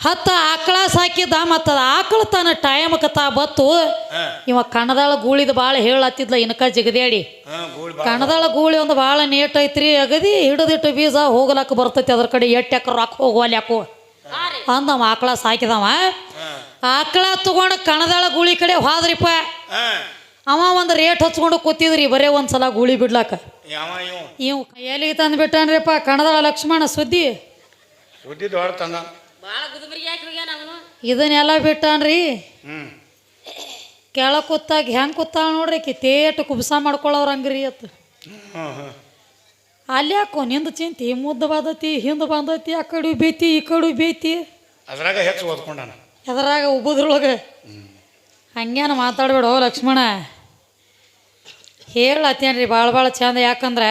ಹತ್ತ ಆಕಳ ಸಾಕಿದ್ದ ಮತ್ತು ಆಕಳ ತನ್ನ ಟೈಮ್ ಕತಾ ಬತ್ತು ಇವ ಕಣದಾಳ ಗೂಳಿದ ಭಾಳ ಹೇಳತ್ತಿದ್ಲ ಇನ್ಕ ಜಿಗದ್ಯಾಡಿ. ಕಣದಾಳ ಗೂಳಿ ಒಂದು ಭಾಳ ನೇಟ್ ಐತ್ರಿ ಅಗದಿ ಹಿಡಿದಿಟ್ಟು ಬೀಜ ಹೋಗ್ಲಾಕ ಬರ್ತೈತಿ ಅದ್ರ ಕಡೆ ಎಟ್ಟು ಎಕ್ರ ರೊಕ್ಕ ಹೋಗುವಲ್ಲಿ ಯಾಕೋ. ಅಂದವ ಆಕಳ ಸಾಕಿದವ. ಆಕಳ ತಗೊಂಡು ಕಣದಾಳ ಗೂಳಿ ಕಡೆ ಹೋದ್ರಿಪ್ಪ. ಅವ ಒಂದು ರೇಟ್ ಹಚ್ಕೊಂಡು ಕೂತಿದ್ರಿ ಬರೇ ಒಂದ್ಸಲ ಗೂಳಿ ಬಿಡ್ಲಾಕ ಇವ್. ಇವ್ ಎಲ್ಲಿಗೆ ತಂದು ಬಿಟ್ಟಾನ್ರಿಪ್ಪ ಕಣದಾಳ ಲಕ್ಷ್ಮಣ ಸುದ್ದಿ. ಸುದ್ದಿ ಇದನ್ನೆಲ್ಲ ಬಿಟ್ಟನ್ರಿ. ಕೆಳ ಕೂತಾಗ ಹೆಂಗೆ ಕುತ್ತಾಳ ನೋಡ್ರಿ ಕಿತ್ತೇಟ್ ತೇಟ್ ಕುಬ್ಸ ಮಾಡ್ಕೊಳ್ಳೋರು ಹಂಗ್ರಿ ಹ್ಮ್ ಅಲ್ಲಿ ಯಾಕೋ ನಿಂದು ಚಿಂತಿ ಮುದ್ದು ಬಂದತಿ ಹಿಂದೆ ಬಂದತಿ ಆ ಕಡೆ ಬೀತಿ ಈ ಕಡೆ ಬೈತಿ. ಅದ್ರಾಗ ಹೆಚ್ಚು ಓದ್ಕೊಂಡಾನ. ಎದರಾಗ ಉಬ್ಬದ್ರೊಳಗೆ ಹಂಗೇನು ಮಾತಾಡ್ಬೇಡ ಲಕ್ಷ್ಮಣ. ಹೇಳತ್ತೇನ್ರಿ ಭಾಳ ಭಾಳ ಚಂದ ಯಾಕಂದ್ರೆ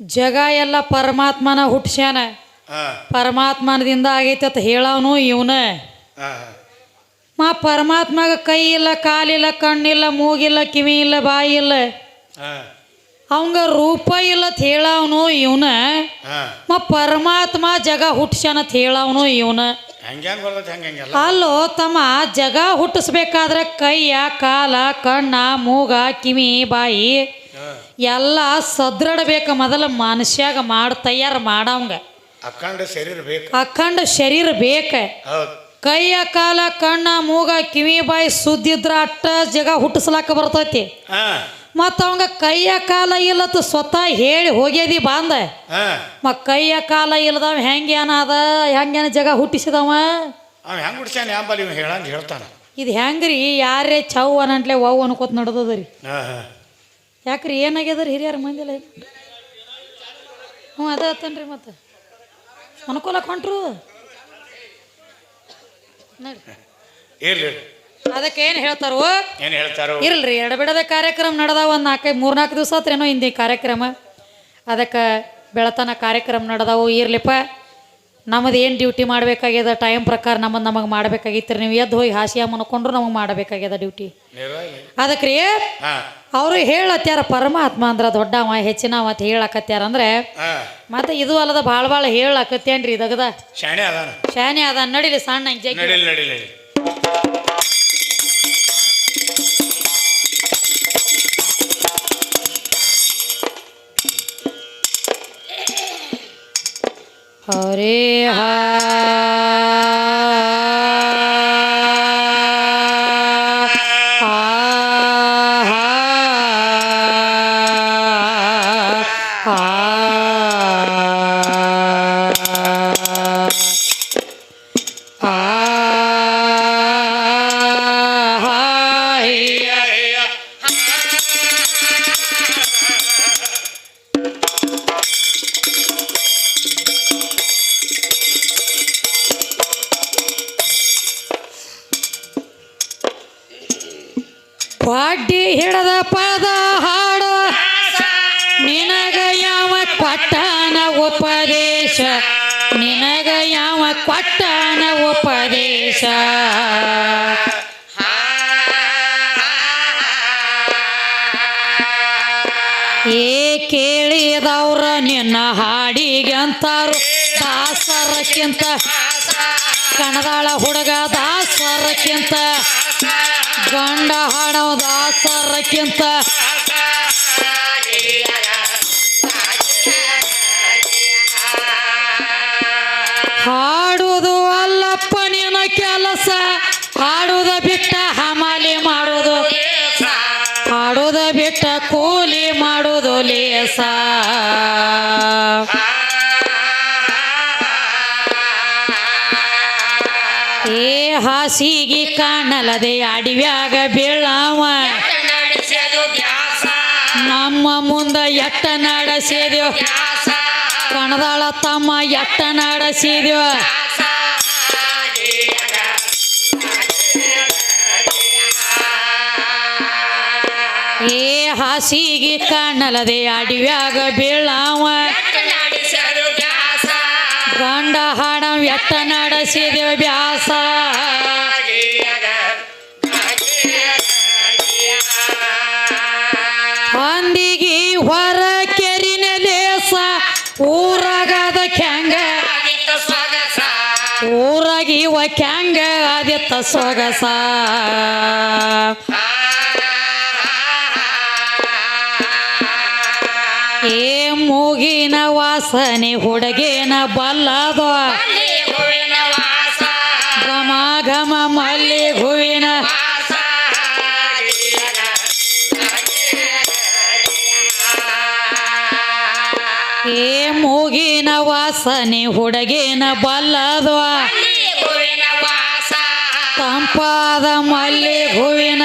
ಜಗ ಎಲ್ಲ ಪರಮಾತ್ಮನ ಹುಟ್ಸ್ಯಾನ. ಪರಮಾತ್ಮನದಿಂದ ಆಗೈತೆ ಅಂತ ಹೇಳವನು ಇವನ. ಮಾ ಪರಮಾತ್ಮಗ ಕೈ ಇಲ್ಲ ಕಾಲಿಲ್ಲ ಕಣ್ಣಿಲ್ಲ ಮೂಗಿಲ್ಲ ಕಿವಿ ಇಲ್ಲ ಬಾಯಿ ಇಲ್ಲ. ಅವಂಗ ರೂಪ ಇಲ್ಲ ಅಂತ ಹೇಳವನು ಇವನ. ಮಾ ಪರಮಾತ್ಮ ಜಗ ಹುಟ್ಟಿಸ್ಯಾನ ಅಂತ ಹೇಳವನು ಇವನ. ಅಲ್ಲೋ ತಮ್ಮ ಜಗ ಹುಟ್ಟಿಸ್ಬೇಕಾದ್ರೆ ಕೈಯ ಕಾಲ ಕಣ್ಣ ಮೂಗ ಕಿವಿ ಬಾಯಿ ಎಲ್ಲ ಸದೃಢ ಬೇಕು ಮೊದಲ ಮನುಷ್ಯಾಗ ಮಾಡಿ ತಯಾರು ಮಾಡವಂಗ ಅಖಂಡ ಶರೀರ ಬೇಕು. ಅಖಂಡ ಶರೀರ ಬೇಕ? ಹೌದು. ಕೈಯ ಕಾಲ ಕಣ್ಣ ಮೂಗ ಕಿವಿ ಬಾಯಿ ಸುದ್ದಿದ್ರ ಅಟ್ಟ ಜಗ ಹುಟ್ಟಿಸ್ಲಾಕ ಬರ್ತೈತಿ. ಮತ್ತ ಅವಂಗ ಕೈಯ ಕಾಲ ಇಲ್ಲತ್ತು ಸ್ವತಃ ಹೇಳಿ ಹೋಗ್ಯದಿ ಬಾಂದ ಮ ಕೈಯ ಕಾಲ ಇಲ್ಲದವ ಅದ ಹೆಂಗೇನ ಜಗ ಹುಟ್ಟಿಸಿದವ? ಅವ ಹೆಂಗ್ ಹುಟ್ಟಿಸ್ಯಾನ ಯಾಂಬಲ್ಲಿ ಇವ್ ಹೇಳಂದ್ ಹೇಳ್ತಾನ. ಇದು ಹೆಂಗ್ರಿ? ಯಾರೇ ಚೌ ಅನಂಟ್ಲೆ ವವ್ ಅನ್ಕೋತ ನಡ್ದದ್ರಿ. ಯಾಕ್ರಿ ಏನಾಗ್ಯದ್ರಿ ಹಿರಿಯರ ಮಂದಿಲ್ಲ ಹ್ಞೂ ಅದ ಆತನ್ರಿ ಮತ್ತೆ. ಅನುಕೂಲಕ್ಕೆ ಹೊಂಟ್ರು ಇರ್ಲಿ ಅದಕ್ಕೆ ಏನು ಹೇಳ್ತಾರೋ? ಏನು ಹೇಳ್ತಾರೋ? ಇರಲ್ರಿ ಎಡಬಿಡದ ಕಾರ್ಯಕ್ರಮ ನಡೆದಾವ ಒಂದು ನಾಲ್ಕೈದು ಮೂರ್ನಾಲ್ಕು ದಿವಸ ಆತ್ರೇನೋ ಹಿಂದಿ ಕಾರ್ಯಕ್ರಮ. ಅದಕ್ಕೆ ಬೆಳತನ ಕಾರ್ಯಕ್ರಮ ನಡೆದಾವು ಇರ್ಲಿಪ್ಪ. ನಮ್ಮದು ಏನು ಡ್ಯೂಟಿ ಮಾಡಬೇಕಾಗ್ಯದ? ಟೈಮ್ ಪ್ರಕಾರ ನಮ್ಮದು ನಮಗೆ ಮಾಡಬೇಕಾಗಿತ್ತು ನೀವು ಎದ್ದು ಹೋಗಿ ಹಾಸಿಯ ಮನ್ಕೊಂಡ್ರು ನಮಗೆ ಮಾಡಬೇಕಾಗ್ಯದ ಡ್ಯೂಟಿ ಅದಕ್ಕೆ ರೀ ಅವರು ಹೇಳತ್ಯಾರ ಪರಮಾತ್ಮ ಅಂದ್ರೆ ದೊಡ್ಡವ ಹೆಚ್ಚಿನ ಅಂತ ಹೇಳಕತ್ಯಾರ ಅಂದ್ರೆ ಮತ್ತೆ ಇದು ಅಲ್ಲದ ಭಾಳ ಭಾಳ ಹೇಳಕತ್ತೇನ್ರಿ ಇದಗದ ಶಾಣೆ ಅದಾನ. ಶಾನೆ ಅದ ನಡಿಲಿ ಸಣ್ಣ ಜಗ್ಗಿ ನಡಿಲಿ ಹಿಡದ ಪದ ಹಾಡು. ನಿನಗ ಯಾವ ಕೊಟ್ಟನ ಉಪದೇಶ? ನಿನಗ ಯಾವ ಕೊಟ್ಟನ ಉಪದೇಶ? ಏ ಕೇಳಿದವ್ರ ನಿನ್ನ ಹಾಡಿಗೆ ಅಂತಾರು ದಾಸರಕ್ಕಿಂತ ಕಣದಾಳ ಹುಡುಗ ದಾಸರಕ್ಕಿಂತ ಗಂಡ ಹಾಡವ ದಾಸರಕ್ಕಿಂತ ಹಾಡುವುದು ಅಲ್ಲಪ್ಪ ನಿನ್ನ ಕೆಲಸ. ಹಾಸಿಗೆ ಕಾಣಲದೆ ಅಡಿವ್ಯಾಗ ಬೀಳಾವ. ನಮ್ಮ ಮುಂದ ಎಟ್ಟ ನಡೆಸಿದ್ಯೋ ಕಣದಾಳ ತಮ್ಮ ಎಟ್ಟ ನಡೆಸಿದ್ಯೋ ಏ ಹಾಸಿಗೆ ಕಾಣಲದೆ ಅಡಿವ್ಯಾಗ ಬೀಳಾವ. ನಡೆಸಿದ್ಯೋ ಬ್ಯಾಸ ಅಂದಿಗಿ ಹೊರ ಕೆರಿನ ಲೇಸ ಊರಾಗದ ಕ್ಯಾಂಗ. ಊರಾಗಿ ಇವ ಕ್ಯಾಂಗ ಆದಿತ್ತ ಸೊಗಸ. ಏ ಮೂಗಿನ ವಾಸನೆ ಹುಡುಗೇನ ಬಲ್ಲದ. ವಾಸನೆ ಹುಡುಗೇನ ಬಲ್ಲದ ಅಲ್ಲಿ ಹೂವಿನ ವಾಸ. ತಂಪಾದ ಮಲ್ಲಿ ಹೂವಿನ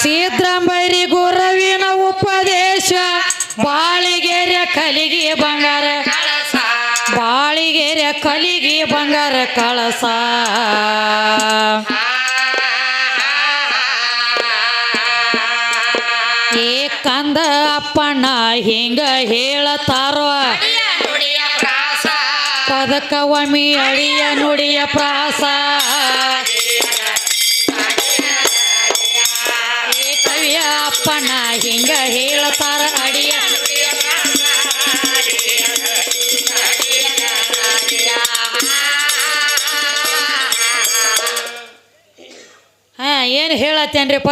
ಸೀತ್ರಂಬರಿ ಗುರುವಿನ ಉಪದೇಶ. ಬಾಳಿಗೆರೆ ಕಲಿಗೆ ಬಂಗಾರ. ಕಳಸ. ಬಾಳಿಗೆರೆ ಕಲಿಗೆ ಬಂಗಾರ ಕಳಸ. ಅಪ್ಪಣ್ಣ ಹಿಂಗ ಹೇಳತಾರೋ. ಅಡಿಯ ನುಡಿಯ ಪ್ರಾಸ. ಪದಕವಮಿ ಅಳಿಯ ನುಡಿಯ ಪ್ರಾಸ. ಏ ಕವಿಯ ಅಪ್ಪಣ್ಣ ಹಿಂಗ ಹೇಳತಾರ ಅಡಿಯ ಹಾ ಏನು ಹೇಳತ್ತೇನ್ರಿಪ್ಪ?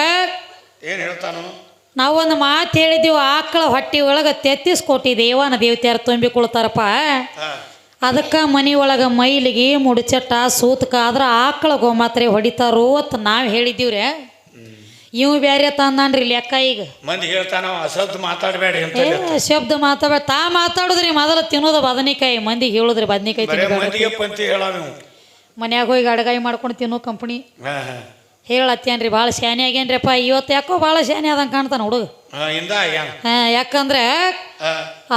ಏನು ಹೇಳ್ತಾನು? ನಾವೊಂದು ಮಾತು ಹೇಳಿದ್ದೀವಿ ಆಕಳ ಹೊಟ್ಟಿ ಒಳಗೆ ತೆತ್ತಿಸ್ಕೊಟ್ಟಿ ದೇವನ ದೇವತೆಯರು ತುಂಬಿಕೊಳ್ತಾರಪ್ಪ. ಅದಕ್ಕೆ ಮನೆ ಒಳಗೆ ಮೈಲಿಗೆ ಮುಡಿಚಟ್ಟ ಸೂತಕ ಆದ್ರೆ ಆಕಳ ಗೋಮಾತ್ರೆ ಹೊಡಿತಾರೋ ಅಂತ ನಾವು ಹೇಳಿದ್ದೀವ್ರೆ ಇವು ಬೇರೆ ತಂದಾನ್ರಿ ಲೆಕ್ಕ ಈಗ. ಮಂದಿ ಮಾತಾಡಬೇಡಿ ಅಂತ ಶಬ್ದ ಮಾತಾಡ್ಬೇಡ. ತಾ ಮಾತಾಡುದ್ರಿ ಮೊದಲು ತಿನ್ನೋದು ಬದನೆಕಾಯಿ ಮಂದಿ ಹೇಳುದ್ರಿ ಬದನೆಕಾಯಿ ಮನ್ಯಾಗ ಹೋಗಿ ಅಡಗಾಯಿ ಮಾಡ್ಕೊಂಡು ತಿನ್ನೋ ಕಂಪ್ನಿ. ಹೇಳತ್ತೇನ್ರಿ ಭಾಳ ಶಾನೆ ಆಗ್ಯಾನ್ರಿಪ್ಪ ಇವತ್ತು ಯಾಕೋ ಭಾಳ ಶಾನೆ ಆದಂಗೆ ಕಾಣ್ತಾನ ಹುಡುಗ. ಹಾ ಇಂದ ಯಾಕಂದ್ರೆ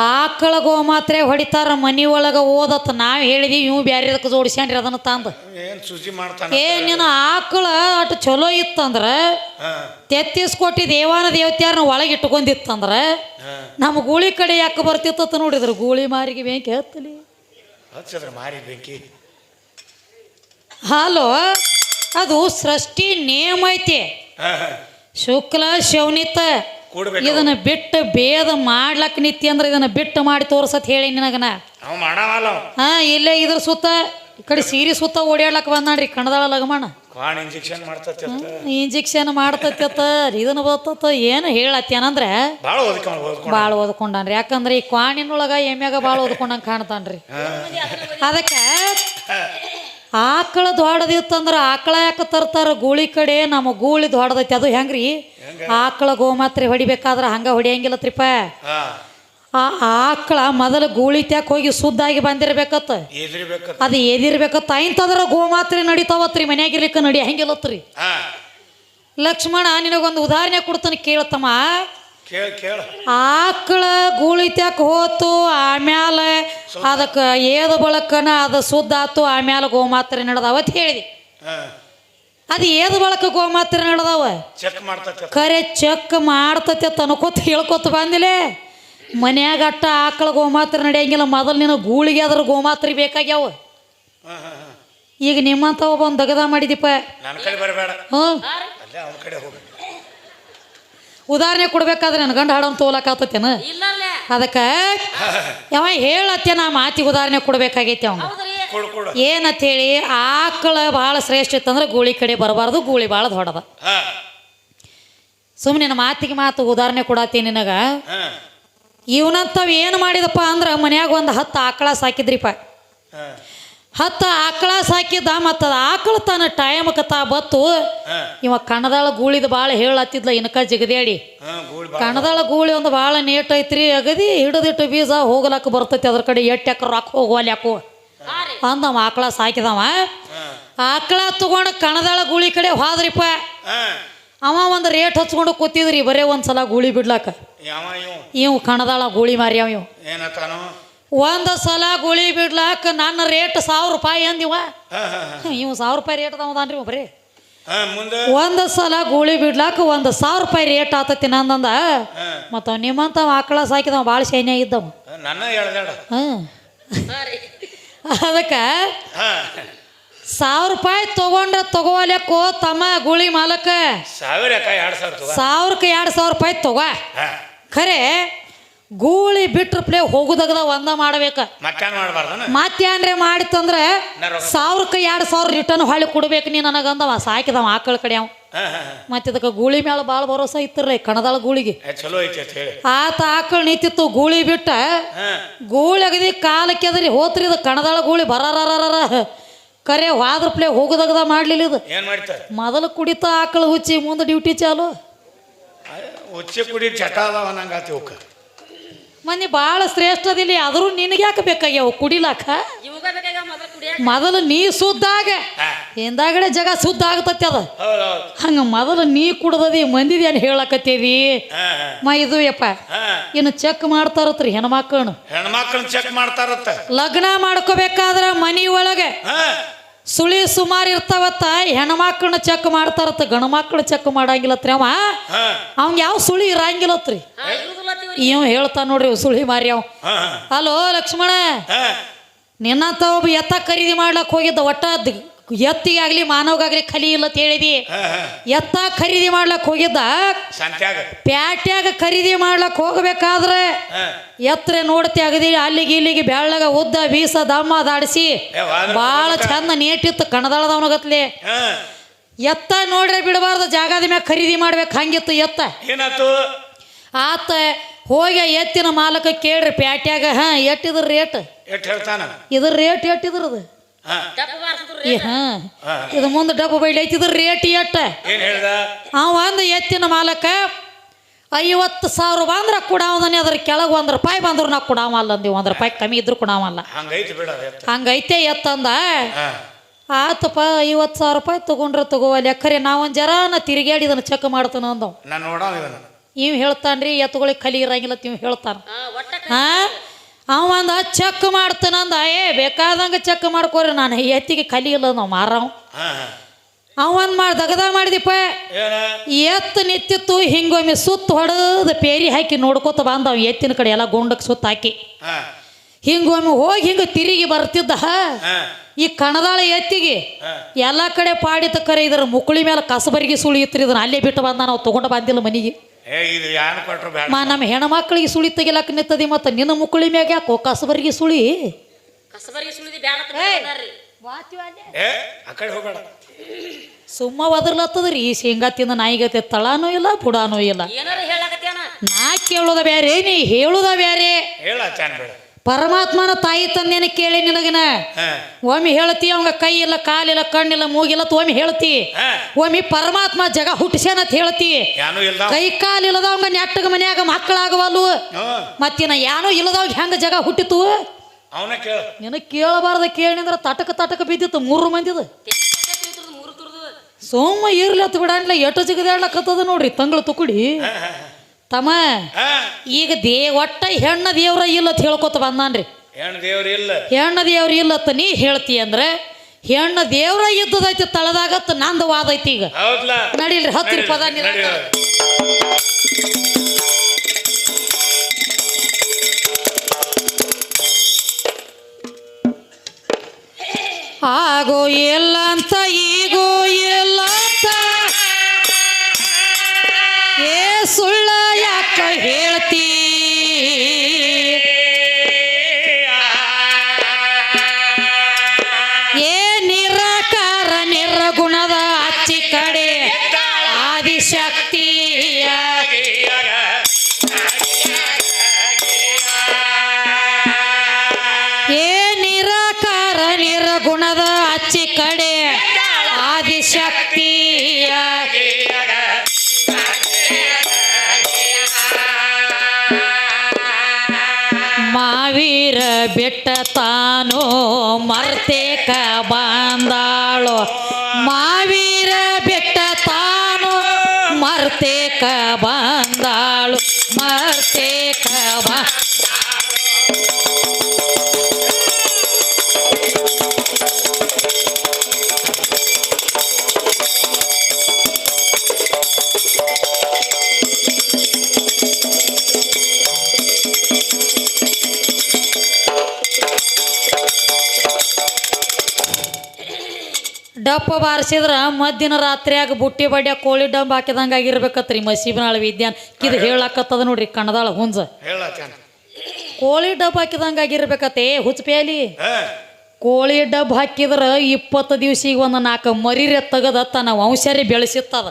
ಆಕಳ ಗೋ ಗೋಮಾತ್ರೆ ಹೊಡಿತಾರ ಮನಿ ಒಳಗ ಓದತ್ತ ನಾವು ಹೇಳಿದ್ವಿ ಇವು ಬ್ಯಾರೆ ಅದಕ್ಕೆ ಜೋಡಿಸ್ಯಾನ್ರಿ ಅದನ್ನ ತಂದು. ಏನ್ ಸುಜಿ ಮಾಡ್ತಾನ ಏ ನಿನ್ನ ಆಕಳ ಅಟ್ ಚಲೋ ಇತ್ತಂದ್ರ ತೆತ್ತಿಸ್ಕೊಟ್ಟಿ ದೇವಾನ ದೇವತ್ಯಾರನ್ನ ಒಳಗೆ ಇಟ್ಕೊಂಡಿತ್ತಂದ್ರ ನಮ್ಮ ಗೂಳಿ ಕಡೆ ಯಾಕೆ ಬರ್ತಿತ್ತ ನೋಡಿದ್ರ. ಗೂಳಿ ಮಾರಿಗೆ ಬೆಂಕಿ ಹತ್ತಲಿ. ಮಾರಿ ಬೆಂಕಿ. ಹಾಲು. ಅದು ಸೃಷ್ಟಿ ನೇಮ ಐತಿ. ಶುಕ್ಲ ಶೌನಿತ ಇದನ್ನ ಬಿಟ್ಟು ಬೇದ ಮಾಡ್ಲಕ್ ನಿತ್ಯ ಅಂದ್ರೆ ಇದನ್ನ ಬಿಟ್ಟು ಮಾಡಿ ತೋರ್ಸತ್ ಹೇಳಿ ನಿನಗನ. ಅವ. ಹಾ ಇಲ್ಲೇ ಇದ್ರ ಸುತ್ತ ಈ ಕಡೆ ಸೀರೆ ಸುತ್ತ ಓಡಾಡ್ಲಕ್ ಬಂದಾನ್ರಿ ಕಣದಾಳ ಲಗಮಣ. ಇಂಜೆಕ್ಷನ್ ಮಾಡ್ತತ್ತ ಇದನ್ನ ಬರ್ತತ್ತ ಏನು ಹೇಳತ್ತೇನಂದ್ರೆ ಭಾಳ ಓದ್ಕೊಂಡಾನ್ರಿ. ಯಾಕಂದ್ರೆ ಈ ಕ್ವಾಣಿನೊಳಗ ಎಮ್ಯಾಗ ಭಾಳ ಓದ್ಕೊಂಡಂಗೆ ಕಾಣ್ತಾನ್ರಿ. ಅದಕ್ಕೆ ಆಕಳ ದೊಡ್ಡದಿತ್ತಂದ್ರೆ ಆಕಳ ಯಾಕೆ ತರ್ತಾರ? ಗೂಳಿ ಕಡೆ ನಮ್ಮ ಗೂಳಿ ದೊಡ್ಡದೈತಿ. ಅದು ಹೆಂಗ್ರಿ? ಆಕಳ ಗೋಮಾತ್ರೆ ಹೊಡಿಬೇಕಾದ್ರೆ ಹಂಗ ಹೊಡಿಯಂಗಿಲ್ಲ ತ್ರಿಪ. ಆ ಆಕಳ ಮೊದಲು ಗೂಳಿ ತ್ಯಾಕ್ ಹೋಗಿ ಶುದ್ಧಾಗಿ ಬಂದಿರ್ಬೇಕತ್ತ. ಅದು ಎದಿರ್ಬೇಕತ್ತ. ಇಂತಂದ್ರೆ ಗೋಮಾತ್ರೆ ನಡಿತಾವತ್ರಿ ಮನ್ಯಾಗಿರ್ಲಿಕ್ಕೆ ನಡಿ ಹೆಂಗಿಲ್ಲತ್ರಿ ಲಕ್ಷ್ಮಣ ನಿನಗೊಂದು ಉದಾಹರಣೆ ಕೊಡ್ತಾನೆ ಕೇಳ್ತಮ್ಮ ಕೇಳ ಕೇಳ ಆಕಳ ಗೂಳಿ ತ್ಯಾಕ್ ಹೋತು ಆಮ್ಯಾಲೆ ಅದಕ್ಕೆ ಏದ ಬಳಕನ ಅದು ಶುದ್ಧ ಆತು ಆಮ್ಯಾಲ ಗೋಮಾತ್ರೆ ನಡೆದಾವ ಅಂತ ಹೇಳಿದೆ. ಅದು ಏದ ಬಳಕ ಗೋಮಾತ್ರೆ ನಡೆದಾವ? ಕರೆ ಮಾಡ್ತತಿ. ಚೆಕ್ ಮಾಡ್ತತೆ ತನಕೋತ ಹೇಳ್ಕೊತ ಬಂದಿಲೆ. ಮನ್ಯಾಗ ಅಟ್ಟ ಆಕಳ ಗೋಮಾತ್ರೆ ನಡೆಯಂಗಿಲ್ಲ ಮೊದಲು ನಿನ್ನ ಗೂಳಿಗೆ ಅದ್ರ ಗೋಮಾತ್ರೆ ಬೇಕಾಗ್ಯಾವ. ಈಗ ನಿಮ್ಮಂಥವ ಬಂದು ದಗದ ಮಾಡಿದಿಪ್ಪ ನನ್ನ ಕಡೆ ಬರಬೇಡ. ಹ್ಞೂ ಅಲ್ಲೇ ಅವನ ಕಡೆ ಹೋಗಿ ಉದಾಹರಣೆ ಕೊಡ್ಬೇಕಾದ್ರೆ ನನ್ನ ಗಂಡ ಹಾಡೋನ್ ಇಲ್ಲಲ್ಲೇ. ಅದಕ್ಕೆ ಯಾವ ಹೇಳತ್ತೆ ನಾ ಮಾತಿಗೆ ಉದಾಹರಣೆ ಕೊಡ್ಬೇಕಾಗೈತಿ ಅವ್ನು ಹೌದ್ರಿ. ಕೊಡು ಕೊಡು. ಏನಂತ ಹೇಳಿ ಆಕಳ ಭಾಳ ಶ್ರೇಷ್ಠ ಇತ್ತಂದ್ರೆ ಗೂಳಿ ಕಡೆ ಬರಬಾರ್ದು ಗೂಳಿ ಭಾಳ ದೊಡ್ಡದ. ಹಾ. ಸುಮ್ಮನೆ ಮಾತಿಗೆ ಮಾತು ಉದಾಹರಣೆ ಕೊಡತ್ತೀನಿ ನಿನಗ. ಇವನಂತ ಇವನಂತವ್ ಏನು ಮಾಡಿದಪ್ಪ ಅಂದ್ರೆ ಮನ್ಯಾಗ ಒಂದು ಹತ್ತು ಆಕಳ ಸಾಕಿದ್ರಿಪ್ಪ. ಹಾ. ಹತ್ತು ಆಕಳ ಸಾಕಿದ್ದ ಮತ್ತು ಅದು ಆಕಳ ತನ್ನ ಟೈಮ್ ಕತಾ ಬತ್ತು. ಇವ ಕಣದಾಳ ಗೂಳಿದ ಭಾಳ ಹೇಳತ್ತಿದ್ಲ ಇನ್ಕ ಜಿಗದೇಡಿ ಕಣದಾಳ ಗೂಳಿ ಒಂದು ಭಾಳ ನೇಟ್ ಐತ್ರಿ ಅಗದಿ ಹಿಡಿದಿಟ್ಟು ಬೀಜ ಹೋಗ್ಲಾಕ ಬರ್ತೈತಿ ಅದ್ರ ಕಡೆ ಎಟ್ಟು ಎಕರೆ ರೊಕ್ಕ ಹೋಗುವಲ್ಲಿ ಯಾಕೋ. ಅಂದವ ಆಕಳ ಸಾಕಿದವ. ಆಕಳ ತಗೊಂಡು ಕಣದಾಳ ಗೂಳಿ ಕಡೆ ಹೋದ್ರಿಪ್ಪ. ಅವ ಒಂದು ರೇಟ್ ಹಚ್ಕೊಂಡು ಕೂತಿದ್ರಿ ಬರೇ ಒಂದ್ಸಲ ಗೂಳಿ ಬಿಡ್ಲಾಕ ಇವು? ಇವ್ ಕಣದಾಳ ಗೂಳಿ ಮಾರ್ಯಾವ ಇವ್. ಏನತ್ತಾನು ಒಂದು ಸಲ ಗುಳಿ ಬಿಡ್ಲಾಕ ನನ್ನ ರೇಟ್ ಸಾವಿರ ರೂಪಾಯಿ ಅಂದಿವ. ಹಾ ಹಾ ಹಾ. ಇವ್ ಸಾವಿರ ರೂಪಾಯಿ ರೇಟ್ ಅದಾನ್ರಿ ಒಬ್ರಿ. ಒಂದು ಸಲ ಗೂಳಿ ಬಿಡ್ಲಾಕ ಒಂದು ಸಾವಿರ ರೂಪಾಯಿ ರೇಟ್ ಆತತಿ ನಂದಂದ. ಮತ್ತ ನಿಮ್ಮಂತ ಆಕಳ ಸಾಕಿದವ ಭಾಳ ಶೈನ್ಯ ಇದ್ದವ ರೀ ಅದಕ್ಕೆ ಸಾವಿರ ರೂಪಾಯಿ ತಗೊಂಡ್ರ ತಗೋಲಕ್ಕೋ ತಮ್ಮ ಗುಳಿ ಮಾಲಕ. ಸಾವಿರಕ್ಕೆ ಎರಡು ಸಾವಿರ ರೂಪಾಯಿ ತಗೋ. ಖರೆ ಗೂಳಿ ಬಿಟ್ರ ಪ್ಲೇ ಹೋಗುದಾಗದ ಒಂದ ಮಾಡ್ಬೇಕ. ಮತ್ತೇನ್ ಮಾಡ್ಬಾರ್ದನ? ಮತ್ತೇನ್ರೆ ಮಾಡಿತ್ತಂದ್ರೆ ಸಾವಿರಕ್ಕೆ ಎರಡು ಸಾವಿರ ರಿಟರ್ನ್ ಹೊಳ್ಳಿ ಕೊಡ್ಬೇಕು ನೀ ನನಗಂದವ. ಸಾಕಿದವ ಆಕಳ ಕಡೆ ಅವ. ಮತ್ತೆ ಇದಕ್ಕೆ ಗೂಳಿ ಮೇಲೆ ಭಾಳ ಭರೋಸಾ ಇತ್ತಿರ್ರಿ ಕಣದಾಳ ಗೂಳಿಗೆ. ಚಲೋ ಐತಿ ಅಂತ ಹೇಳಿ. ಆತ ಆಕಳ ನಿಂತಿತ್ತು ಗೂಳಿ ಬಿಟ್ಟ. ಗೂಳಿ ಅಗದಿ ಕಾಲಕ್ಕೆ ಅದ್ರಿ ಹೋತ್ರಿ ಇದು ಕಣದಾಳ ಗೂಳಿ ಬರರರರ ಕರೆ ಹೋದ್ರ ಪ್ಲೇ ಹೋಗುದಾಗದ ಮಾಡ್ಲಿಲ್ಲ ಇದು. ಏನ್ ಮಾಡ್ತಾರೆ ಮೊದಲು ಕುಡಿತ ಆಕಳ ಹುಚ್ಚಿ ಮುಂದೆ ಡ್ಯೂಟಿ ಚಾಲು. ಉಚ್ಚಿ ಕುಡಿ ಚಟ ಅದಾವ ನಂಗಾತಿ ಮನೆ ಭಾಳ ಶ್ರೇಷ್ಠದಲ್ಲಿ ಆದರೂ ನಿನಗೆ ಯಾಕೆ ಬೇಕಾಗ್ಯಾವ? ಕುಡಿಲಾಕ ಮೊದಲು ನೀ ಸುದ್ದಾಗ ಹಿಂದಾಗಡೆ ಜಗ ಸುದ್ದ ಆಗತೈತಿ ಅದ. ಹಂಗ ಮೊದಲು ನೀ ಕುಡ್ದದಿ ಮಂದಿದಿ ಏನು ಹೇಳಕತ್ತೀವಿ ಮ ಇದು ಯಪ್ಪ ಇನ್ನು ಚೆಕ್ ಮಾಡ್ತಾರತ್ರಿ ಹೆಣ್ಮಕ್ಕಳು ಹೆಣ್ಮಕ್ಳನ್ನ ಚೆಕ್ ಮಾಡ್ತಾರತ್ತ. ಲಗ್ನ ಮಾಡ್ಕೋಬೇಕಾದ್ರ ಮನಿ ಒಳಗೆ. ಸುಳಿ ಸುಮಾರು ಇರ್ತಾವತ್ತ ಹೆಣ್ಮಕ್ಳನ್ನ ಚೆಕ್ ಮಾಡ್ತಾರತ್ತ ಗಂಡು ಮಕ್ಳು ಚೆಕ್ ಮಾಡಂಗಿಲ್ಲತ್ರಿ ಅವ. ಅವ್ನ್ ಯಾವ ಸುಳಿ ಇರಂಗಿಲ್ಲತ್ರಿ. ಇವ್ ಹೇಳ್ತಾನ ನೋಡ್ರಿ ಸುಳಿ ಮಾರಿ ಅವ್. ಹಲೋ ಲಕ್ಷ್ಮಣ ನಿನ್ನ ನಿನ್ನಂತ ಒಬ್ಬ ಎತ್ತ ಖರೀದಿ ಮಾಡ್ಲಕ್ ಹೋಗಿದ್ದ ಒಟ್ಟ ಎತ್ತಿಗಾಗ್ಲಿ ಮಾನವಗಾಗ್ಲಿ ಕಲಿ ಇಲ್ಲ ಅಂತ ಹೇಳಿದಿ. ಎತ್ತ ಖರೀದಿ ಮಾಡ್ಲಕ್ ಹೋಗಿದ್ದ? ಪ್ಯಾಟ್ಯಾಗ ಖರೀದಿ ಮಾಡ್ಲಕ್ ಹೋಗ್ಬೇಕಾದ್ರೆ ಎತ್ತರ ನೋಡ್ತಿ ಅಗದಿ ಅಲ್ಲಿಗೆ ಇಲ್ಲಿಗೆ ಬೆಳ್ಳಗ ಉದ್ದ ಬೀಸ ದಮ್ಮ ದಾಡಿಸಿ ಭಾಳ ಚಂದ ನೇಟಿತ್ತು ಕಣದಾಳದವನಗತ್ಲೆ ಎತ್ತ ನೋಡ್ರೆ ಬಿಡಬಾರ್ದು ಜಾಗದ ಮ್ಯಾಗ ಖರೀದಿ ಮಾಡ್ಬೇಕು ಹಂಗಿತ್ತು ಎತ್ತ. ಆತ ಹೋಗಿ ಎತ್ತಿನ ಮಾಲಕ ಕೇಳ್ರಿ ಪ್ಯಾಟ್ಯಾಗ ಹಾ ಎಟ್ಟಿದ್ರ ರೇಟ್? ಹೇಳ್ತಾನ? ಇದ್ರ ರೇಟ್ ಎಟ್ಟಿದ್ರದು? ಹಾ. ಇದು ಮುಂದೆ ಡಬ್ಬು ಬೈಲಿ ಐತಿದ್ರ ರೇಟ್ ಎಟ್ಟ? ಏನ್ ಹೇಳ್ದ? ಅವ ಅಂದ ಎತ್ತಿನ ಮಾಲಕ ಐವತ್ತು ಸಾವಿರ ಬಂದ್ರ ಕೊಡಾವದನೆ ಅದ್ರ ಕೆಳಗೆ ಒಂದು ರೂಪಾಯಿ ಬಂದ್ರು ನಾ ಕೊಡಾವಲ್ಲ ಅಂದಿ ಒಂದು ರೂಪಾಯಿ ಕಮ್ಮಿ ಇದ್ರು ಕೊಡಾವಲ್ಲ ಹಂಗೈತಿ ಬಿಡ ಹಂಗೈತೆ ಎತ್ತಂದ ಆತಪ್ಪ ಐವತ್ತು ಸಾವಿರ ರೂಪಾಯಿ ತಗೊಂಡ್ರೆ ತಗೋವಲ್ಲ ಖರೆ ನಾವೊಂದು ಜರಾನ ತಿರುಗಾಡಿ ಇದನ್ನು ಚೆಕ್ ಮಾಡ್ತಾನ ಅಂದವ್. ನಾನು ಇವನು ಹೇಳ್ತಾನೆ ರೀ ಎತ್ತುಗಳಿಗೆ ಕಲಿ ಇರಂಗಿಲ್ಲ ತಿವ್ ಹೇಳ್ತಾನ ಹಾ ಒಟ್ಟ ಹಾ? ಅವ ಅಂದ ಚೆಕ್ ಮಾಡ್ತಾನಂದ ಏ ಬೇಕಾದಂಗೆ ಚೆಕ್ ಮಾಡ್ಕೋರಿ ನಾನು ಎತ್ತಿಗೆ ಕಲಿ ಇಲ್ಲ ನಾವು ಮಾರವ್. ಅವಂದ್ ಮಾಡಿ ದಗದ ಮಾಡಿದಿಪ್ಪ ಏನ? ಎತ್ತು ನಿತ್ತಿತ್ತು ಹಿಂಗೊಮ್ಮೆ ಸುತ್ತ ಹೊಡೆದು ಪೇರಿ ಹಾಕಿ ನೋಡ್ಕೋತ ಬಂದವ್ ಎತ್ತಿನ ಕಡೆ ಎಲ್ಲ ಗುಂಡಕ್ಕೆ ಸುತ್ತ ಹಾಕಿ. ಹಾ. ಹಿಂಗೊಮ್ಮೆ ಹೋಗಿ ಹಿಂಗೆ ತಿರುಗಿ ಬರ್ತಿದ್ದ. ಹಾ? ಈ ಕಣದಾಳ ಎತ್ತಿಗೆ ಎಲ್ಲ ಕಡೆ ಪಾಡಿತ ಕರೆ ಇದ್ರ ಮುಕುಳಿ ಮೇಲೆ ಕಸಬರಿಗೆ ಸುಳಿ ಇತ್ತು ಇದನ್ನ ಅಲ್ಲೇ ಬಿಟ್ಟು ಬಂದ ನಾವು ತಗೊಂಡು ಬಂದಿಲ್ಲ ಮನೆಗೆ. ಏ ಇದು ಯಾನ್ ಕೊಟ್ರು ಬೇಡ. ಮಾ ನಮ್ಮ ಹೆಣ್ಮಕ್ಳಿಗೆ ಸುಳಿ ತೆಗಿಲಕ್ಕ ನಿತ್ತದಿ ಮತ್ತು ನಿನ್ನ ಮುಕ್ಕಳಿ ಮ್ಯಾಗ ಯಾಕೋ ಕಸಬರಿಗೆ ಸುಳಿ? ಕಸಬರಿಗೆ ಸುಳಿದಿ ಬ್ಯಾಡ ಅಂತ ಬಿಟ್ಟಿದಾರ್ರಿ. ಏ ಆ ಕಡೆ ಹೋಗ್ಬೇಡ. ಸುಮ್ಮ ಒದರ್ಲತ್ತದ್ರಿ ಈ ಶೇಂಗಾ ತಿಂದ ನಾಯಿಗತೆ ತಳಾನೂ ಇಲ್ಲ ಬುಡಾನೂ ಇಲ್ಲ. ಏನಾರ ನಾ ಕೇಳೋದ ಬ್ಯಾರೆ ನೀ ಹೇಳುದ ಬ್ಯಾರೆ. ಹೇಳ ಚಾನ್ ಬೇಡ. ಪರಮಾತ್ಮನ ತಾಯಿ ತಂದೆನ ಕೇಳಿ ನಿನಗಿನ. ಒಮ್ಮೆ ಹೇಳ್ತಿ ಅವಂಗ ಕೈ ಇಲ್ಲ ಕಾಲಿಲ್ಲ ಕಣ್ಣಿಲ್ಲ ಮೂಗಿಲ್ಲ ಒಮ್ಮೆ ಹೇಳ್ತಿ. ಒಮ್ಮೆ ಪರಮಾತ್ಮ ಜಗ ಹುಟ್ಟಿಸ್ಯಾನಂತ ಹೇಳ್ತಿ. ಕೈ ಇಲ್ದ ಕೈ ಅವಂಗ ನೆಟ್ಟಗ ಮನ್ಯಾಗ ಮಕ್ಕಳಾಗವಲ್ಲು. ಮತ್ತಿನ ಯಾನೋ ಇಲ್ಲದವ್ ಹೆಂಗ ಜಗ ಹುಟ್ಟಿತು? ನಿನ ಕೇಳಬಾರದ ಕೇಳಿದ್ರ ತಟಕ ತಟಕ ಬಿದ್ದಿತ್ತು ಮೂರು ಮಂದಿದು. ತಿರ್ದು ಮೂರು ತುರ್ದು. ಸೋಮ ಇರ್ಲತ್ ಹತ್ತು ಬಿಡಾನ್ಲ ಎಟ್ಟು ಜಿಗದಾಡ್ಲಕ್ಕತ್ತದ ನೋಡ್ರಿ ತಂಗಳು ತುಕುಡಿ. ತಮ್ಮ ಈಗ ದೇ ಒಟ್ಟ ಹೆಣ್ಣ ದೇವ್ರ ಇಲ್ಲ ಅಂತ ಹೇಳ್ಕೊತ ಬಂದಾನ್ರಿ. ಹೆಣ್ಣ ದೇವ್ರ ಇಲ್ಲ. ಹೆಣ್ಣ ದೇವ್ರ ಅಂತ ನೀ ಹೇಳ್ತಿ ಅಂದ್ರೆ ಹೆಣ್ಣ ದೇವ್ರ ಇದ್ದದೈತಿ ತಳದಾಗತ್ತ ನಂದು ವಾದ ಐತಿ ಈಗ. ನಡೀಲ್ರಿ ಹತ್ತಿರ ಪದ. ಆಗೋ ಎಲ್ಲ ಅಂತ ಈಗೋ ಇಲ್ಲ ನಿರಾಕಾರ ನಿರ್ಗುಣದ ಅಚ್ಚಿ ಕಡೆ ಆದಿಶಕ್ತಿಯ ಮಾವೀರ ಬೆಟ್ಟ ತಾನು ಮರ್ತೇಕ ಬಂದಾಳು. ಮಾವೀರ ಬೆಟ್ಟ ತಾನು ಮರ್ತೇಕ ಬಂದಾಳು. ಡಪ್ಪ ಬಾರಿಸಿದ್ರೆ ಮದ್ದಿನ ರಾತ್ರಿಯಾಗ ಬುಟ್ಟಿ ಬಡ್ಯ ಕೋಳಿ ಡಂಬ್ ಹಾಕಿದಂಗ ಆಗಿರ್ಬೇಕತ್ರಿ ಮಸೀಬನಾಳ ವಿದ್ಯಾನ್. ಕಿದು ಹೇಳಾಕತ್ತದ ನೋಡ್ರಿ ಕಣದಾಳ ಹುಂಜ. ಕೋಳಿ ಡಬ್ ಹಾಕಿದಂಗ ಆಗಿರ್ಬೇಕತ್ತೆ ಹುಚ್ಚ ಪ್ಯಾಲಿ. ಕೋಳಿ ಡಬ್ ಹಾಕಿದ್ರೆ ಇಪ್ಪತ್ತು ದಿವ್ಸಿಗೆ ಒಂದು ನಾಲ್ಕು ಮರಿರೆ ತೆಗದ ತನ್ನ ವಂಶರಿ ಬೆಳೆಸಿತ್ತದ.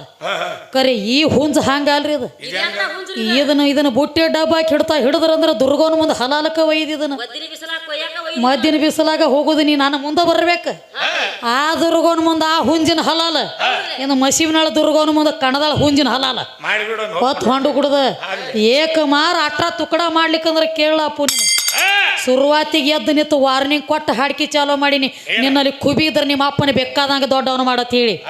ಕರೆ ಈ ಹುಂಜ ಹಂಗಲ್ರಿ ಇದು? ಇದನ್ನು ಇದನ್ನು ಬುಟ್ಟಿ ಡಬ್ ಹಾಕಿ ಹಿಡ್ತಾ ಹಿಡಿದ್ರಂದ್ರ ದುರ್ಗೋನ ಮುಂದೆ ಹಲಾಲಕ ಒಯ್ದು ಇದನ್ನ. ಒದ್ದಿನ ಬಿಸಿಲಾಗ ಕೊಯ್ಯಾಕ ಒಯ್ದು ಮದ್ದಿನ ಬಿಸಿಲಾಗ ಹೋಗುದು ನೀ ನಾನು ಮುಂದೆ ಬರ್ಬೇಕು. ಆ ದುರ್ಗೋನ ಮುಂದೆ ಆ ಹುಂಜಿನ ಹಲಾಲ. ಇನ್ನು ಮಸೀಬ್ನಾಳ ದುರ್ಗೋನ ಮುಂದೆ ಕಣದಾಳ ಹುಂಜಿನ ಹಲಾಲ. ಮಾಡಿಬಿಡು ಹೊತ್ತು ಹೊಂಡು ಕುಡ್ದ ಏಕ ಮಾರ ಅಟ್ರ ತುಕಡ ಮಾಡ್ಲಿಕ್ಕಂದ್ರೆ ಕೇಳಪ್ಪ ನೀನು. ಶುರುವಾತಿಗೆ ಎದ್ದು ನಿಂತು ವಾರ್ನಿಂಗ್ ಕೊಟ್ಟು ಹಾಡ್ಕಿ ಚಾಲೋ ಮಾಡೀನಿ. ನಿನ್ನಲ್ಲಿ ಕುಬಿ ಇದ್ರೆ ನಿಮ್ಮ ಅಪ್ಪನ ಬೇಕಾದಂಗೆ ದೊಡ್ಡವನು ಮಾಡತ್ ಹೇಳಿ.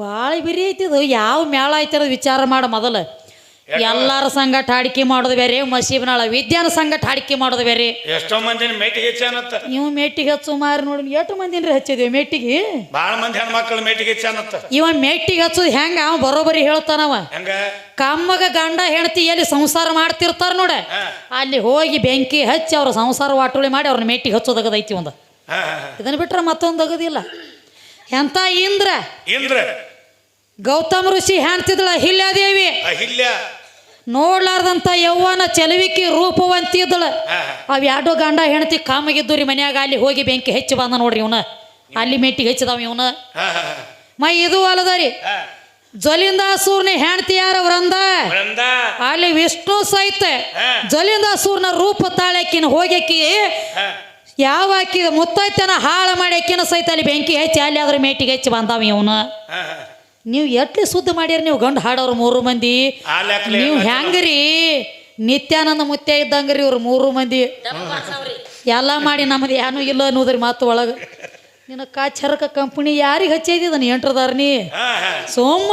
ಭಾಳ ಬಿರಿ ಐತಿದು ಯಾವ ಮೇಳ ಐತಿ ಅನ್ನೋದು ವಿಚಾರ ಮಾಡ ಮೊದಲು. ಎಲ್ಲಾರ ಸಂಗಟ ಹಾಡಿಕೆ ಮಾಡೋದು ಬೇರೆ ಮಸೀಬ್ನಾಳ ವಿದ್ಯಾನ ಸಂಗಟ ಹಾಡಿಕೆ ಮಾಡೋದು ಬೇರೆ. ಎಷ್ಟೋ ಮಂದಿನ ಮೇಟಿಗೆ ಹೆಚ್ಚಾನತ್ತ ನೀವು ಮೇಟಿಗೆ ಹಚ್ಚು ಮಾರಿ ನೋಡಿ ಎಷ್ಟು ಮಂದಿನ್ರಿ ಹಚ್ಚಿದ್ವಿ ಮೇಟಿಗೆ? ಬಹಳ ಮಂದಿ ಹೆಣ್ಮಕ್ಳು ಮೇಟಿಗೆ ಹೆಚ್ಚಾನತ್ತ ಇವ ಮೇಟಿಗೆ ಹಚ್ಚೋದು ಹೆಂಗ? ಅವ ಬರೋಬರಿ ಹೇಳ್ತಾನವ ಹೆಂಗ? ಕಮ್ಮಗ ಗಂಡ ಹೆಂಡತಿ ಎಲ್ಲಿ ಸಂಸಾರ ಮಾಡ್ತಿರ್ತಾರ ನೋಡ. ಅಲ್ಲಿ ಹೋಗಿ ಬೆಂಕಿ ಹಚ್ಚಿ ಅವ್ರ ಸಂಸಾರ ವಾಟುಳಿ ಮಾಡಿ ಅವ್ರನ್ನ ಮೇಟಿಗೆ ಹಚ್ಚೋದಗದೈತಿ ಒಂದು. ಇದನ್ನ ಬಿಟ್ರೆ ಮತ್ತೊಂದು ಅಗದಿಲ್ಲ. ಎಂತ ಇಂದ್ರ? ಇಂದ್ರ? ಗೌತಮ ಋಷಿ ಹೆಣ್ತಿದ್ಳ ಅಹಿಲ್ಯಾದೇವಿ ಅಹಿಲ್ಯ ನೋಡ್ಲಾರ್ದಂತ ಯೌವನ ಚಲವಿಕೆ ರೂಪವಂತಿದ್ದಳ. ಅವ್ ಯಾಡೋ ಗಂಡ ಹೆಣತಿ ಕಾಮಗಿದ್ದು ರೀ ಮನ್ಯಾಗ ಅಲ್ಲಿ ಹೋಗಿ ಬೆಂಕಿ ಹೆಚ್ಚಿ ಬಂದ ನೋಡ್ರಿ ಇವನ. ಅಲ್ಲಿ ಮೆಟ್ಟಿ ಹೆಚ್ಚಿದಾವ ಇವನ. ಮೈ ಇದು ಅಲ್ಲದ ರೀ ಹಾ. ಜ್ವಲಿಂದಾಸೂರ್ನ ಹೆಂಡತಿ ಯಾರ ವೃಂದ? ಅಲ್ಲಿ ವಿಷ್ಣು ಸಹಿತ ಜಲಿಂದಾಸೂರ್ನ ರೂಪ ತಾಳಕಿನ ಹೋಗ್ಯಾಕಿ ಯಾವ ಆಕಿ ಮುತ್ತೈತನ ಹಾಳು ಮಾಡಿ ಅಕ್ಕಿನ ಸಹಿತ ಅಲ್ಲಿ ಬೆಂಕಿ ಹೆಚ್ಚಿ ಅಲ್ಲಿ ಅದ್ರ ಮೇಟಿಗೆ ಹೆಚ್ಚಿ ಬಂದಾವ ಇವನು. ನೀವು ಎಟ್ಲಿ ಶುದ್ಧ ಮಾಡ್ಯಾರ ನೀವು ಗಂಡು ಹಾಡೋರು ಮೂರು ಮಂದಿ? ನೀವು ಹೆಂಗ್ರಿ? ನಿತ್ಯಾನಂದ ಮುತ್ಯ ಇದ್ದಂಗ್ರಿ ಇವ್ರು ಮೂರು ಮಂದಿ. ಎಲ್ಲ ಮಾಡಿ ನಮ್ಮದು ಏನು ಇಲ್ಲ ಅನ್ನೋದ್ರಿ ಮಾತು ಒಳಗೆ. ನಿನ್ನ ಕಾಚರಕ ಕಂಪನಿ ಯಾರಿಗೆ ಹಚ್ಚಿದ ಎಂಟ್ರದಾರ ನೀ? ಸೋಮ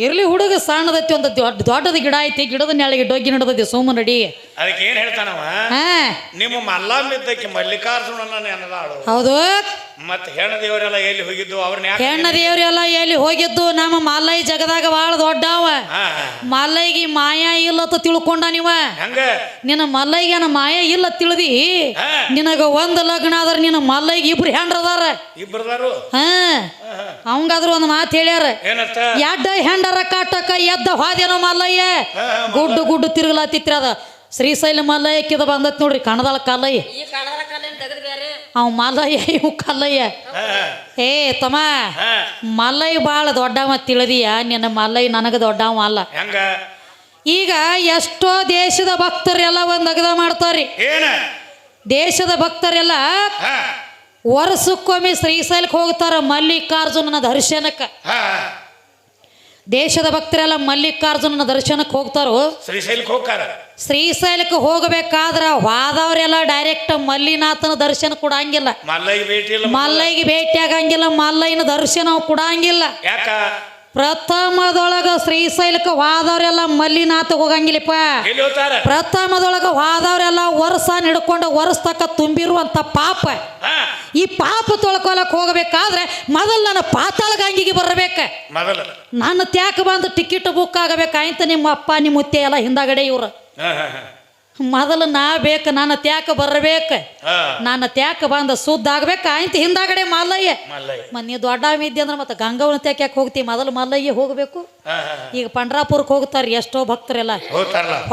ಇರ್ಲಿ ಹುಡುಗ ಸಣ್ಣದೈತಿ ಒಂದು ದೊಡ್ಡ ದೊಡ್ಡದ ಗಿಡ ಐತಿ ಗಿಡದ ನೆಳಗೆ ಡೊಗ್ಗಿ ನಡ್ದೈತಿ ಸೋಮ ನಡಿ ಅದಕ್ಕೆ ಏನ್ ಹೇಳ್ತಾನವ? ಹಾ. ನಿಮ್ಮ ಮಲ್ಲಾಮಿದ್ದಕ್ಕೆ ಮಲ್ಲಿಕಾರ್ಜುನನ ನೆನದಾಳು. ಹೌದು. ಮತ್ತೆ ಹೆಣ್ಣ ದೇವರೆಲ್ಲ ಎಲ್ಲಿ ಹೋಗಿದ್ದು? ಅವ್ರನ್ನ ಯಾಕೆ ಹೆಣ್ಣ ದೇವ್ರೆಲ್ಲ ಎಲ್ಲಿ ಹೋಗಿದ್ದು? ನಮ್ಮ ಮಲ್ಲೈ ಜಗದಾಗ ಭಾಳ ದೊಡ್ಡವ. ಹಾ. ಮಾಯಾ ಮಲ್ಲೈಗೆ ಮಾಯ ಇಲ್ಲತ್ತ ತಿಳ್ಕೊಂಡ ನೀವ? ಹಂಗ? ನಿನ್ನ ಮಲ್ಲೈಗೆನ ಮಾಯಾ ಇಲ್ಲ ತಿಳಿದಿ? ಹಾ. ನಿನಗ ಒಂದ್ ಲಗ್ನ ಆದ್ರ ನಿನ್ನ ಮಲ್ಲೈಗೆ ಇಬ್ರು ಹೆಂಡ್ರದಾರ. ಇಬ್ಬರದಾರು ಹಾ. ಅವಂಗಾದ್ರು ಒಂದು ಮಾತು ಹೇಳ್ಯಾರ. ಏನತ್ತ ಎಡ್ಡ ಹೆಂಡರ ಕಾಟಕ ಎದ್ದ ಹಾದೇನೋ ಮಲ್ಲಯ್ಯ. ಗುಡ್ಡು ಗುಡ್ಡು ತಿರುಗಲಾತಿತ್ರ ಅದ. ಶ್ರೀಶೈಲ ಮಲ್ಲಯ್ಯಕ್ಕಿದ ಬಂದತ್ ನೋಡ್ರಿ ಕಣದಾಳ ಕಾಲಯ್ಯ ಈ ಕಾಣದ ಕಾಲೇನ್ ತೆಗೆದು ಬೇರೆ ಅವ್ ಮಲ್ಲಯ್ಯ ಇವ್ ಕಲ್ಲಯ್ಯ ಏ ತಮ್ಮ ಮಾಲಯ್ಯ ಬಾಳ ಭಾಳ ದೊಡ್ಡವ ತಿಳಿದಿಯ ನಿನ್ನ ಮಲ್ಲಯ್ಯ ನನಗೆ ದೊಡ್ಡವ ಅಲ್ಲ. ಹೆಂಗ? ಈಗ ಎಷ್ಟೋ ದೇಶದ ಭಕ್ತರೆಲ್ಲ ಒಂದು ಅಗದ ಮಾಡ್ತಾರ್ರಿ ಏನ? ದೇಶದ ಭಕ್ತರೆಲ್ಲ ವರ್ಷಕ್ಕೊಮ್ಮೆ ಶ್ರೀಶೈಲಕ್ಕೆ ಹೋಗ್ತಾರ ಮಲ್ಲಿಕಾರ್ಜುನನ ದರ್ಶನಕ್ಕೆ. ಹಾ. ದೇಶದ ಭಕ್ತರೆಲ್ಲ ಮಲ್ಲಿಕಾರ್ಜುನನ ದರ್ಶನಕ್ಕೆ ಹೋಗ್ತಾರೋ? ಶ್ರೀಶೈಲಕ್ಕೆ ಹೋಗ್ತಾರ ಶ್ರೀಶೈಲಕ್ಕೆ ಹೋಗಬೇಕಾದ್ರ ಹೋದವ್ರೆಲ್ಲ ಡೈರೆಕ್ಟ್ ಮಲ್ಲಿನಾಥನ ದರ್ಶನ ಕೊಡಂಗಿಲ್ಲ. ಮಲ್ಲಯ್ಯ ಭೇಟಿ ಮಲ್ಲಯ್ಯಗೆ ಭೇಟಿ ಆಗಂಗಿಲ್ಲ ಮಲ್ಲಯ್ಯನ ದರ್ಶನ ಕೊಡಂಗಿಲ್ಲ. ಯಾಕ? ಪ್ರಥಮದೊಳಗ ಶ್ರೀಶೈಲಕ್ಕೆ ಹೋದವ್ರೆಲ್ಲ ಮಲ್ಲಿನಾಥ ಹೋಗಂಗಿಲ್ಲಪ್ಪ. ಪ್ರಥಮದೊಳಗ ಹೋದವ್ರೆಲ್ಲ ವರ್ಷ ಹಿಡ್ಕೊಂಡು ವರ್ಷ ತಕ್ಕ ತುಂಬಿರುವಂತ ಪಾಪ. ಈ ಪಾಪ ತೊಳ್ಕೊಳಕ್ ಹೋಗಬೇಕಾದ್ರೆ ಮೊದಲು ನನ್ನ ಪಾತಾಳ ಗಂಗಿಗೆ ಬರಬೇಕ. ಮೊದಲ. ನನ್ನ ತ್ಯಾಕ ಬಂದು ಟಿಕೆಟ್ ಬುಕ್ ಆಗಬೇಕಾಯ್ತ ನಿಮ್ಮ ಅಪ್ಪ ನಿಮ್ಮ ಮುತ್ತೆ ಎಲ್ಲ ಹಿಂದಾಗಡೆ ಇವ್ರು. ಮೊದಲು ನಾ ಬೇಕು ನನ್ನ ತ್ಯಾಕ ಬರಬೇಕು. ನನ್ನ ತ್ಯಾಕ ಬಂದ ಸುದ್ದ ಆಗ್ಬೇಕು ಆಯ್ತು ಹಿಂದಾಗಡೆ ಮಲ್ಲಯ್ಯ. ಮನೆ ಮತ್ ನೀ ದೊಡ್ಡ ಇದ್ದೆ ಅಂದ್ರೆ ಮತ್ತೆ ಗಂಗವನ ತ್ಯಾಕ್ಯಾಕ ಹೋಗ್ತೀವಿ ಹೋಗ್ತಿ ಮೊದಲು ಮಲ್ಲಯ್ಯ ಹೋಗಬೇಕು. ಈಗ ಪಂಡ್ರಾಪುರಕ್ಕೆ ಹೋಗ್ತಾರೆ ಎಷ್ಟೋ ಭಕ್ತರೆಲ್ಲ.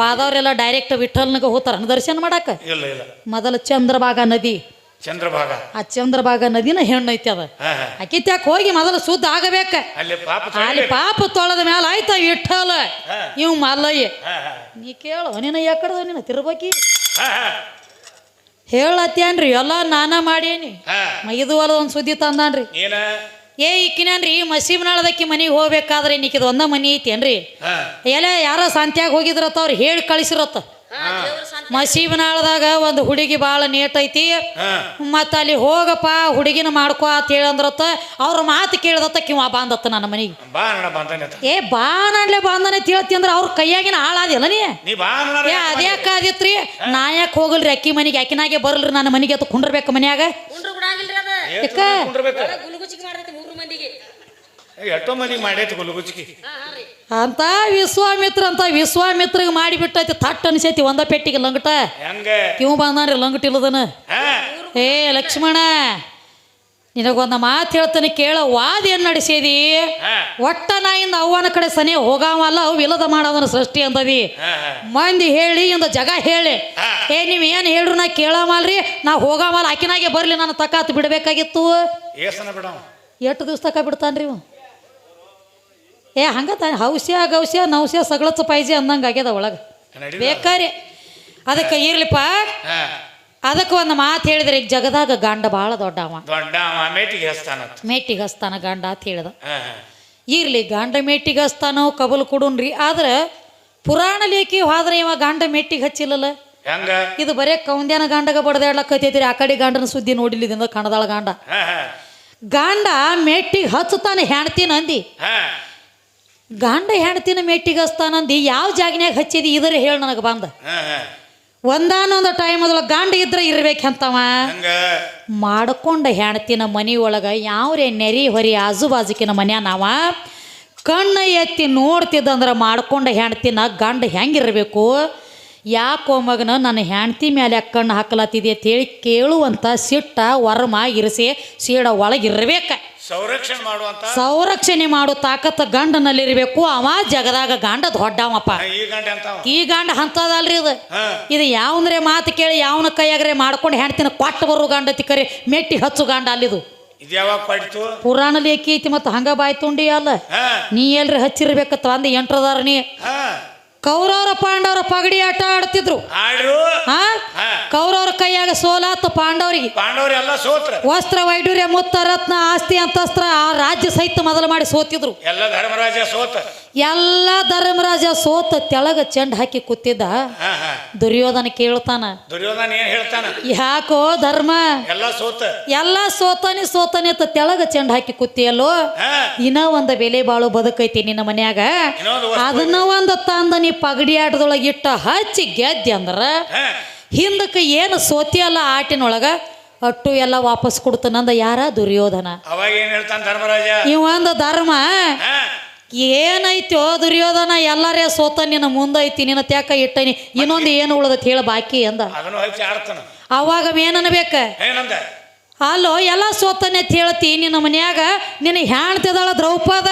ಪಾದವ್ರೆಲ್ಲ ಡೈರೆಕ್ಟ್ ವಿಠಲ್ನಾಗ ಹೋಗ್ತಾರ ದರ್ಶನ ಮಾಡಕ್ಕೆ ಮೊದಲು ಚಂದ್ರಭಾಗ ನದಿ. ಚಂದ್ರಭಾಗ. ಆ ಚಂದ್ರಭಾಗ ನದಿನ ಹೆಣ್ಣು ಐತಿ ಅದ. ಹಾ ಹಾ. ಆಕಿ ತ್ಯಾಕ ಹೋಗಿ ಮೊದಲು ಶುದ್ಧ ಆಗಬೇಕ. ಅಲ್ಲಿ ಪಾಪ ಅಲ್ಲಿ ಪಾಪ ತೊಳೆದ ಮೇಲೆ ಆಯ್ತಾ ಇಟ್ಟಲ್ಲ. ಇವ್ ಮಲ್ಲಯ್ಯ. ನೀ ಕೇಳು ನಿನ್ನ ಎಕಡೆ ನಿನ್ನ ತಿರ್ಬೇಕಿ ಹೇಳತ್ತೇನ್ರಿ ಎಲ್ಲ ನಾನ ಮಾಡೇನಿ. ಮೈದು ಇದು ಅಲ್ಲ ಒಂದು ಸುದ್ದಿ ತಂದಾನ್ರಿ. ಏ ಈಕಿನೇನ್ರಿ ಮಸೀಬ್ನಾಳದಕ್ಕಿ ಮನೆಗೆ ಹೋಗ್ಬೇಕಾದ್ರೆ ನಿಕ್ಕಿದ ಒಂದ ಮನಿ ಐತಿ ಏನ್ರಿ ಎಲ್ಲ ಯಾರೋ ಸಂತ್ಯಾಗ ಹೋಗಿದ್ರತ್ತ ಅವ್ರು ಹೇಳಿ ಕಳಿಸಿರತ್ತ. ಮಸೀಬ್ನಾಳದಾಗ ಒಂದು ಹುಡುಗಿ ಭಾಳ ನೇಟ್ ಐತಿ. ಮತ್ತು ಅಲ್ಲಿ ಹೋಗಪ್ಪ ಹುಡುಗಿನ ಮಾಡ್ಕೊ ಅಂತ ಹೇಳಂದ್ರತ್ತ ಅವ್ರ ಮಾತು ಕೇಳ್ದತ್ತ ಕಿವ ಬಾಂದತ್ತ ನನ್ನ ಮನೆಗೆ. ಏ ಬಾ ಬಾಂದನೆ ತಿಳ್ತಿ ಅಂದ್ರೆ ಅವ್ರ ಕೈಯಾಗಿನ ಹಾಳಾದಿಲ್ಲ ನೀ? ಏ ಅದ್ಯಾಕ ಆದಿತ್ರಿ? ನಾ ಯಾಕೆ ಹೋಗಲ್ರಿ ಅಕ್ಕಿ ಮನೆಗೆ? ಅಕ್ಕಿನಾಗೆ ಬರಲ್ರಿ ನನ್ನ ಮನೆಗೆ ಅದು ಕುಂಡ್ರಬೇಕು ಮನ್ಯಾಗ? ಅದ. ಎಷ್ಟೋ ಮಂದಿಗೆ ಮಾಡೈತಿ ಗುಲ್ಗುಚ್ಕಿ. ಅಂತ ವಿಶ್ವಾಮಿತ್ರ ಅಂತ ವಿಶ್ವಾಮಿತ್ರಗೆ ಮಾಡಿಬಿಟ್ಟೈತಿ ತಟ್ ಅನಿಸೈತಿ ಒಂದ ಪೆಟ್ಟಿಗೆ ಲಂಗಟ. ಇವ್ ಬಂದಾನ್ರಿ ಲಂಗಟ ಇಲ್ಲದನ? ಹಾ. ಏ ಲಕ್ಷ್ಮಣ ನಿನಗೊಂದು ಮಾತು ಹೇಳ್ತಾನೆ ಕೇಳ ವಾದ ಏನು ನಡೆಸಿದಿ. ಒಟ್ಟ ನಾಯಿಂದ ಅವ್ವನ ಕಡೆ ಸನಿ ಹೋಗಾವಲ್ಲ ಅವು ಇಲ್ಲದ ಮಾಡೋದನ್ನ ಸೃಷ್ಟಿ ಅಂತದಿ. ಮಂದಿ ಹೇಳಿ ಇಂದ ಜಗ ಹೇಳಿ. ಹಾ. ಏ ನೀವು ಏನು ಹೇಳ್ರು ನಾ ಕೇಳಾಮಲ್ರಿ ನಾ ಹೋಗಾಮಲ್ಲ ಆಕಿನಾಗೆ ಬರಲಿ ನಾನು ತಕಾತ್ ಬಿಡಬೇಕಾಗಿತ್ತು. ಎಷ್ಟು ದಿವ್ಸ ತಕ ಬಿಡ್ತಾನ್ರಿ ಇವ? ಏ ಹಂಗ ತಾನೆ ಹೌಸ್ಯ ಗೌಸ್ಯ ನೌಸ್ಯ ಸಗಳತ್ತು ಪಾಯ್ಜಿ ಅಂದಂಗೆ ಆಗ್ಯದ ಒಳಗೆ? ಬೇಕಾರಿ. ಅದಕ್ಕೆ ಇರ್ಲಿಪ್ಪ. ಅದಕ್ಕೆ ಒಂದು ಮಾತು ಹೇಳಿದ್ರೆ ಈಗ ಜಗದಾಗ ಗಂಡ ಭಾಳ ದೊಡ್ಡವ. ಮೇಟಿಗೆ ಹಸ್ತಾನ ಗಂಡ ಅಂತ ಹೇಳ್ದ. ಇರ್ಲಿ ಗಂಡ ಮೇಟಿಗೆ ಹಸ್ತಾನೋ ಕಬಲ್ ಕೊಡುನ್ರಿ. ಆದ್ರೆ ಪುರಾಣ ಲೇಖಿ ಹೋದ್ರೆ ಇವ ಗಂಡ ಮೆಟ್ಟಿಗೆ ಹಚ್ಚಿಲ್ಲಲ್ಲ ಇದು ಬರೇ ಕೌಂದ್ಯಾನ ಗಂಡಗ ಬಡ್ದಾಡ್ಲಕ್ಕೈತೈತ್ರಿ ಆ ಕಡೆ ಗಂಡನ ಸುದ್ದಿ ನೋಡಿಲ್ಲಿದಿಂದ ಕಣದಾಳ ಗಂಡ. ಗಂಡ ಮೆಟ್ಟಿಗೆ ಹಚ್ಚುತ್ತಾನೆ ಹೆಣ್ತಿನ ಅಂದಿ ಹಾ. ಗಂಡ ಹೆಣ್ತಿನ ಮೆಟ್ಟಿಗೆ ಹಚ್ತಾನಂದಿ ಯಾವ ಜಾಗನ್ಯಾಗ ಹಚ್ಚಿದಿ ಇದ್ರೆ ಹೇಳಿ ನನಗೆ ಬಂದ. ಒಂದಾನೊಂದು ಟೈಮ್ ಅದ್ರ ಗಂಡ ಇದ್ರೆ ಇರ್ಬೇಕಂತವ. ಮಾಡ್ಕೊಂಡ ಹೆಣ್ತಿನ ಮನಿ ಒಳಗೆ ಯಾವ್ರೇ ನೆರಿ ಹೊರಿ ಆಜುಬಾಜುಕಿನ ಮನ್ಯಾಗ ನಾವ? ಕಣ್ಣ ಎತ್ತಿ ನೋಡ್ತಿದ್ದಂದ್ರೆ ಮಾಡ್ಕೊಂಡ ಹೆಣ್ತಿನ ಗಂಡ ಹೆಂಗಿರ್ಬೇಕು? ಯಾಕೋ ಮಗನ ನನ್ನ ಹೆಂಡತಿ ಮೇಲೆ ಕಣ್ಣು ಹಾಕಲತ್ತಿದೆ ಅಂತೇಳಿ ಕೇಳುವಂಥ ಸಿಟ್ಟ ವರ್ಮ ಇರಿಸಿ ಸೀಡ ಒಳಗಿರ್ಬೇಕ. ಸಂರಕ್ಷಣೆ ಮಾಡುವಂತ ಸಂರಕ್ಷಣೆ ಮಾಡೋ ತಾಕತ್ತ ಗಂಡನಲ್ಲಿರ್ಬೇಕು. ಅವ ಜಗದಾಗ ಗಂಡ ದೊಡ್ಡವಪ್ಪ ಈ ಗಂಡ ಅಂತಾವ ಈ ಗಂಡ ಹಂತದಲ್ರಿ ಇದು. ಹಾ. ಇದು ಯಾವಂದ್ರೆ ಮಾತು ಕೇಳಿ ಯಾವನ ಕೈಯಾಗ್ರೆ ಮಾಡ್ಕೊಂಡು ಹೆಣ್ತಿನ ಕೊಟ್ಟು ಬರು ಗಂಡ ತಿಕ್ಕರಿ ಮೆಟ್ಟಿ ಹಚ್ಚು ಗಂಡ ಅಲ್ಲಿದು. ಇದು ಯಾವಾಗ ಪಡಿತು ಪುರಾಣ ಲೇಖಿ ಐತಿ ಮತ್ತು ಹಂಗ ಬಾಯ್ ತುಂಡಿ ಅಲ್ಲ. ಹಾ. ನೀ ಎಲ್ರಿ ಹಚ್ಚಿರ್ಬೇಕತ್ತ ಅಂದ ಎಂಟ್ರದಾರ ನೀ. ಹಾ. ಕೌರವರ ಪಾಂಡವರ ಪಗಡಿ ಆಟ ಆಡ್ತಿದ್ರು ಆಡ್ರು? ಹಾ. ಕೌರವರ ಕೈಯಾಗ ಸೋಲಾತ ಪಾಂಡವರಿಗೆ. ಪಾಂಡವರೆಲ್ಲ ಸೋತ್ರ. ವಸ್ತ್ರ ವೈಡೂರ್ಯ ಮುತ್ತ ರತ್ನ ಆಸ್ತಿ ಅಂತಸ್ತ್ರ ಆ ರಾಜ್ಯ ಸಹಿತ ಮೊದಲು ಮಾಡಿ ಸೋತಿದ್ರು. ಎಲ್ಲ ಧರ್ಮರಾಜ ಸೋತ. ಎಲ್ಲ ಧರ್ಮರಾಜ ಸೋತ ತೆಳಗ ಚೆಂಡ್ ಹಾಕಿ ಕೂತಿದ್ದ. ದುರ್ಯೋಧನ ಕೇಳ್ತಾನ. ದುರ್ಯೋಧನ ಏನ್ ಹೇಳ್ತಾನ? ಯಾಕೋ ಧರ್ಮ? ಎಲ್ಲ ಸೋತ. ಎಲ್ಲ ಸೋತಾನೆ ಸೋತಾನೆ ಅಂತ ತೆಳಗ ಚೆಂಡ್ ಹಾಕಿ ಕೂತಿಯಲ್ಲೋ? ಇನ್ನ ಒಂದು ಬೆಲೆ ಬಾಳು ಬದುಕೈತಿ ನಿನ್ನ ಮನ್ಯಾಗ. ಅದನ್ನ ಒಂದು ತಂದ ನೀ ಪಗಡಿ ಆಟದೊಳಗೆ ಇಟ್ಟ ಹಚ್ಚಿ ಗೆದ್ದಿ ಅಂದ್ರ ಹಿಂದಕ್ಕೆ ಏನು ಸೋತಿಯಲ್ಲ ಆಟಿನೊಳಗ? ಅಟ್ಟು ಎಲ್ಲ ವಾಪಸ್ ಕೊಡ್ತಾನಂದ ಯಾರ? ದುರ್ಯೋಧನ. ಅವಾಗ ಏನ್ ಹೇಳ್ತಾನ ಧರ್ಮರಾಜ? ಇವಂದ ಧರ್ಮ. ಏನೈತೋ ದುರ್ಯೋಧನ ಎಲ್ಲರೇ ಸೋತ ನಿನ್ನ ಮುಂದೈತಿ ನಿನ್ನ ತ್ಯಾಕ ಇಟ್ಟನಿ. ಇನ್ನೊಂದು ಏನು ಉಳದತ್ ಹೇಳ ಬಾಕಿ ಅಂದ. ಅವಾಗ ಏನನ್ಬೇಕ ಅಲ್ಲೋ ಎಲ್ಲ ಸೋತನೆ ಅಂತ ಹೇಳ್ತಿ ನಿನ್ನ ಮನ್ಯಾಗ ನಿನ್ನ ಹೆಣ್ತಿದಾಳ ದ್ರೌಪದ.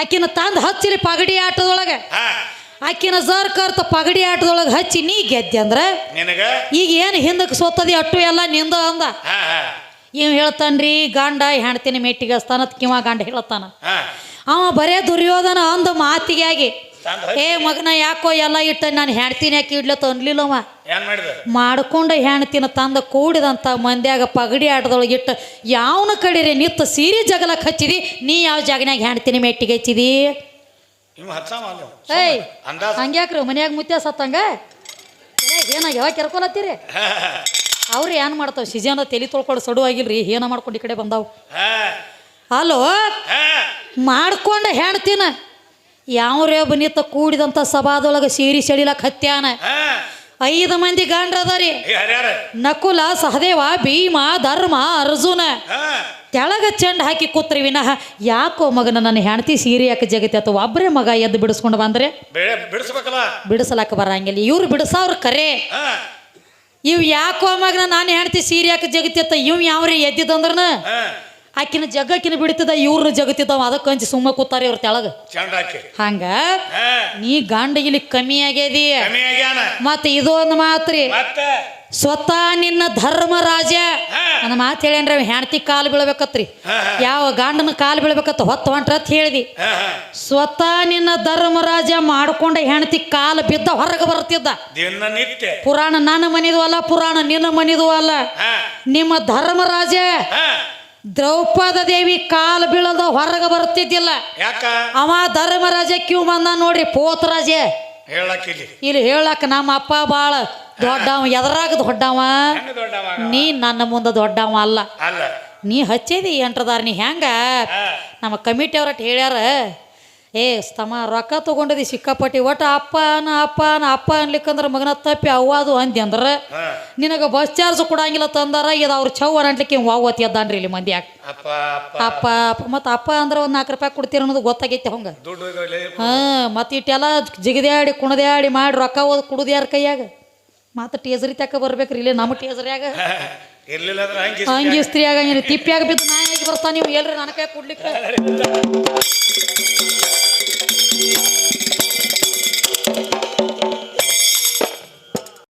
ಆಕಿನ ತಂದ ಹಚ್ಚಿರಿ ಪಗಡಿ ಆಟದೊಳಗೆ. ಆಕಿನ ಜರ್ ಕರ್ತ ಪಗಡಿ ಆಟದೊಳಗೆ ಹಚ್ಚಿ ನೀ ಗೆದ್ದೆ ಅಂದ್ರ? ಈಗ ಏನು ಹಿಂದಕ್ಕೆ ಸೋತದಿ ಅಟ್ಟು ಎಲ್ಲ ನಿಂದ ಅಂದ. ಇವ್ ಹೇಳ್ತಾನ್ರಿ ಗಂಡ ಹೆಣ್ತಿನ ಮೆಟ್ಟಿಗೆ ಸ್ಥಾನದ ಕಿವ ಗಂಡ ಹೇಳ್ತಾನ. ಅವ ಬರೇ ದುರ್ಯೋಧನ ಅಂದ ಮಾತಿಗೆ ಆಗಿ ತಂದ ಏ ಮಗನ ಯಾಕೋ ಎಲ್ಲ ಇಟ್ಟ ನಾನು ಹೆಣ್ತೀನಿ ಯಾಕೆ ಇಡ್ಲತ್ತ ಅನ್ಲಿಲ್ಲವ ಮಾಡ್ಕೊಂಡು ಹೆಣ್ತಿನ ತಂದ ಕೂಡಿದಂಥ ಮಂದ್ಯಾಗ ಪಗಡಿ ಆಟದೊಳಗೆ ಇಟ್ಟು ಯಾವನ ಕಡೆ ನಿತ್ತ ಸೀರೆ ಜಗಲಕ್ಕೆ ಹಚ್ಚಿದಿ? ನೀ ಯಾವ ಜಾಗನ್ಯಾಗ ಹೆಣ್ತೀನಿ ಮೆಟ್ಟಿಗೆ ಹಚ್ಚಿದಿ? ಏಯ್ ಹಂಗ್ಯಾಕ್ರಿ ಮನ್ಯಾಗ ಮುತ್ಯ ಸತ್ತಂಗ? ಏನಾಗ ಯಾವಾಗ ಕೆರ್ಕೊಲತ್ತೀರಿ ಅವ್ರು ಏನು ಮಾಡ್ತಾವ? ಸಿಜಾನ ತಲೆ ತೊಳ್ಕೊಂಡು ಸಡು ಆಗಿಲ್ರಿ ಏನ ಮಾಡ್ಕೊಂಡು ಈ ಕಡೆ ಬಂದಾವು. ಅಲೋ ಮಾಡ್ಕೊಂಡ ಹೆಣ್ತಿನ. ಯಾವ್ರೇ ಬನಿತ ಕೂಡಿದಂಥ ಸಭಾದೊಳಗೆ ಸೀರಿ ಸೆಳಿಲಕ್ಕೆ ಹತ್ಯಾನ? ಐದು ಮಂದಿ ಗಂಡ್ರ ಅದಾರಿ ಏ ನಕುಲ ಸಹದೇವ ಭೀಮ ಧರ್ಮ ಅರ್ಜುನ. ತೆಳಗ ಚೆಂಡ್ ಹಾಕಿ ಕೂತ್ರಿ ವಿನಃ ಯಾಕೋ ಮಗನ ನನ್ನ ಹೆಂಡತಿ ಸೀರೆ ಯಾಕೆ ಜಗತಿ ಅಥವಾ ಒಬ್ಬರೇ ಮಗ ಎದ್ದು ಬಿಡಿಸ್ಕೊಂಡು ಬಂದ್ರೆ? ಬಿಡಿಸಲಾಕ ಬರಂಗಿಲ್ಲ. ಇವ್ರು ಬಿಡಿಸವ್ರ ಕರೆ. ಇವ್ ಯಾಕೋ ಮಗನ ನಾನು ಹೆಂಡತಿ ಸೀರೆ ಯಾಕೆ ಜಗತಿ ಅತ್ತ ಇವ್ ಯಾವ್ರಿ ಎದ್ದಿದಂದ್ರನ? ಆಕಿನ ಜಗ್ಗಕ್ಕಿನ ಬಿಡ್ತಿದ್ದ ಇವ್ರ ಜಗತ್ತಿದ್ದಾವ ಅದಕ್ಕೆ ಹಂಚಿ ಸುಮ್ಮ ಕೂತಾರ ಇವ್ರ ತೆಳಗ. ಹಂಗ? ನೀ ಗಂಡ ಇಲ್ಲಿ ಕಮ್ಮಿ ಆಗ್ಯದಿ. ಕಮ್ಮಿ ಆಗ್ಯಾನ. ಮತ್ತೆ ಇದು ಒಂದು ಮಾತ್ರಿ. ಮತ್ತೆ? ಸ್ವತಃ ನಿನ್ನ ಧರ್ಮ ರಾಜ. ನನ್ನ ಮಾತು ಹೇಳೇನ್ರಿ ಅವ್ ಹೆಂಡತಿ ಕಾಲು ಬೀಳ್ಬೇಕತ್ರಿ. ಯಾವ ಗಂಡನ ಕಾಲು ಬೀಳ್ಬೇಕತ್ತ ಹೊತ್ತು ಹೊಂಟ್ರ ಅಂತ ಹೇಳಿದಿ. ಸ್ವತಃ ನಿನ್ನ ಧರ್ಮರಾಜ ಮಾಡ್ಕೊಂಡ ಹೆಂಡತಿ ಕಾಲು ಬಿದ್ದ ಹೊರಗೆ ಬರ್ತಿದ್ದ. ಪುರಾಣ ನನ್ನ ಮನಿದು ಅಲ್ಲ ಪುರಾಣ ನಿನ್ನ ಮನಿದು ಅಲ್ಲ. ನಿಮ್ಮ ಧರ್ಮರಾಜ ದ್ರೌಪದ ದೇವಿ ಕಾಲು ಬೀಳದ ಹೊರಗೆ ಬರ್ತಿದ್ದಿಲ್ಲ ಯಾಕ? ಅವ ಧರ್ಮರಾಜ ಕ್ಯೂ ಬಂದ ನೋಡ್ರಿ ಪೋತರಾಜ. ಹೇಳಕ್ಕಿಲ್ಲಿ ಇಲ್ಲಿ. ಹೇಳಕ್ ನಮ್ಮ ಅಪ್ಪ ಬಾಳ ದೊಡ್ಡವ ಎದರಾಗ ದೊಡ್ಡವ? ಹೆಂಗ ದೊಡ್ಡವ ನೀ ನನ್ನ ಮುಂದೆ ದೊಡ್ಡವ ಅಲ್ಲ. ಅಲ್ಲ. ನೀ ಹಚ್ಚಿದಿ ಎಂಟ್ರದಾರ ನೀ ಹೆಂಗ? ಹಾ. ನಮ್ಮ ಕಮಿಟಿ ಅವ್ರಟ್ ಹೇಳ್ಯಾರ ಏ ಸ್ತಮ ರೊಕ್ಕ ತಗೊಂಡದಿ ಸಿಕ್ಕಾಪಟ್ಟಿ. ಒಟ್ಟು ಅಪ್ಪ ಅಪ್ಪನ ಅಪ್ಪ ಅನ್ನ ಅಪ್ಪ ಅನ್ಲಿಕ್ಕಂದ್ರೆ ಮಗನ ತಪ್ಪಿ ಅವ್ವಾದು ಅಂದಿ ಅಂದ್ರೆ ನಿನಗೆ ಬಸ್ ಚಾರ್ಜ್ ಕೊಡಂಗಿಲ್ಲ ತಂದಾರ ಇದು ಅವ್ರು ಚೌ ಅನ್ಲಿಕ್ಕೆ ವಾವತಿ ಅದ್ದಾನ್ರಿ ಇಲ್ಲಿ ಮಂದಿ ಯಾಕೆ ಅಪ್ಪ. ಅಪ್ಪ ಮತ್ತು ಅಪ್ಪ ಅಂದ್ರೆ ಒಂದು ನಾಲ್ಕು ರೂಪಾಯಿ ಕೊಡ್ತೀರ ಅನ್ನೋದು ಗೊತ್ತಾಗೈತೆ ಹಂಗ ಹಾಂ ಮತ್ತು ಇಟ್ಟೆಲ್ಲ ಜಿಗದ್ಯಾಡಿ ಕುಣದ್ಯಾಡಿ ಮಾಡಿ ರೊಕ್ಕ ಓದ್ ಕುಡುದು ಯಾರ ಕೈಯಾಗ? ಮತ್ತೆ ಟೇಸರಿ ತಕ ಬರ್ಬೇಕ್ರಿ ಇಲ್ಲಿ ನಮ್ಮ ಟೇಸರಿಯಾಗ ಹಂಗೆ ಹಂಗೆ ಇಸ್ತ್ರಿ ಆಗಂಗಿಲ್ಲ. ತಿಪ್ಪಿಯಾಗ ಬಿದ್ದು ನಾ ಆಗಿ ಬರ್ತಾನೆ ನೀವು ಎಲ್ರಿ ನನ್ನ ಕೈ ಕೊಡ್ಲಿಕ್ಕೆ?